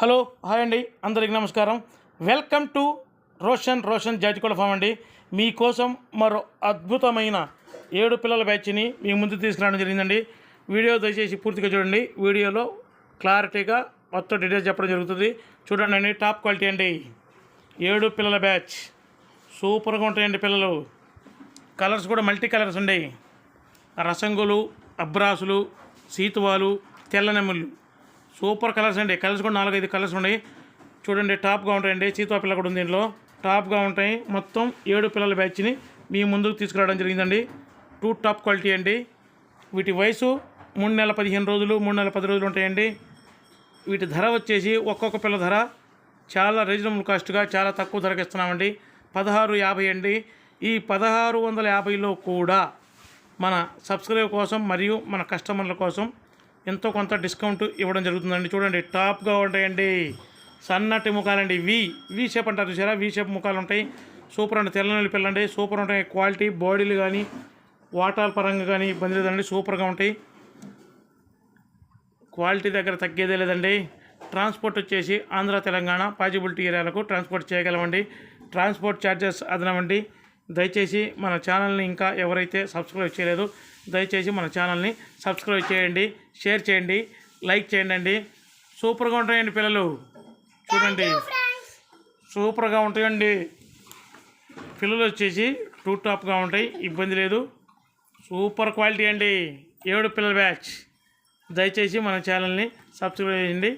Hello hi అండి. అందరికి నమస్కారం. వెల్కమ్ టు రోషన్ రోషన్ జాతికోడ ఫామ్ అండి. మీకోసం మరో అద్భుతమైన ఏడు పిల్లల బ్యాచ్ని మీ ముందు తీసుకురావడం జరిగిందండి. వీడియో దయచేసి పూర్తిగా చూడండి. వీడియోలో క్లారిటీగా మొత్తం డీటెయిల్స్ చెప్పడం జరుగుతుంది. చూడండి అండి టాప్ క్వాలిటీ అండి. ఏడు పిల్లల బ్యాచ్. సూపర్గా ఉంటాయండి పిల్లలు. కలర్స్ కూడా మల్టీ కలర్స్ ఉండేవి రసంగులు అబ్రాసులు సీతువాలు తెల్లనెమ్ములు సూపర్ కలర్స్ అండి. కలర్స్ కూడా నాలుగైదు కలర్స్ ఉన్నాయి. చూడండి టాప్గా ఉంటాయండి. చీతా పిల్ల కూడా ఉంది దీంట్లో టాప్గా ఉంటాయి. మొత్తం ఏడు పిల్లల బ్యాచ్ని మీ ముందుకు తీసుకురావడం జరిగిందండి. టూ టాప్ క్వాలిటీ అండి. వీటి వయసు మూడు నెలల పదిహేను రోజులు మూడు నెలల పది రోజులు ఉంటాయండి. వీటి ధర వచ్చేసి ఒక్కొక్క పిల్ల ధర చాలా రీజనబుల్ కాస్ట్గా చాలా తక్కువ ధరకు ఇస్తున్నామండి. పదహారు యాభై అండి. ఈ పదహారు వందల యాభైలో కూడా మన సబ్స్క్రైబ్ కోసం మరియు మన కస్టమర్ల కోసం ఎంతో కొంత డిస్కౌంట్ ఇవ్వడం జరుగుతుందండి. చూడండి టాప్గా ఉంటాయండి. సన్నటి ముఖాలండి. వి వి షేప్ అంటారు చూసారా? వి షేప్ ముఖాలు ఉంటాయి. సూపర్ అండి. తెల్లనల్లి పిల్లండి. సూపర్ ఉంటాయి. క్వాలిటీ బాడీలు కానీ వాటర్ పరంగా కానీ ఇబ్బంది లేదండి. సూపర్గా ఉంటాయి. క్వాలిటీ దగ్గర తగ్గేదే లేదండి. ట్రాన్స్పోర్ట్ వచ్చేసి ఆంధ్ర తెలంగాణ పాజిబిలిటీ ఏరియాలకు ట్రాన్స్పోర్ట్ చేయగలమండి. ట్రాన్స్పోర్ట్ ఛార్జెస్ అదనమండి దయచేసి మన ఛానల్ని ఇంకా ఎవరైతే సబ్స్క్రైబ్ చేయలేదు దయచేసి మన ఛానల్ని సబ్స్క్రైబ్ చేయండి షేర్ చేయండి లైక్ చేయండి అండి సూపర్గా ఉంటాయండి పిల్లలు. చూడండి. సూపర్గా ఉంటాయండి. పిల్లలు వచ్చేసి టూ టాప్గా ఉంటాయి ఇబ్బంది లేదు. సూపర్ క్వాలిటీ అండి. ఏడు పిల్లల బ్యాచ్. దయచేసి మన ఛానల్ని సబ్స్క్రైబ్ చేయండి.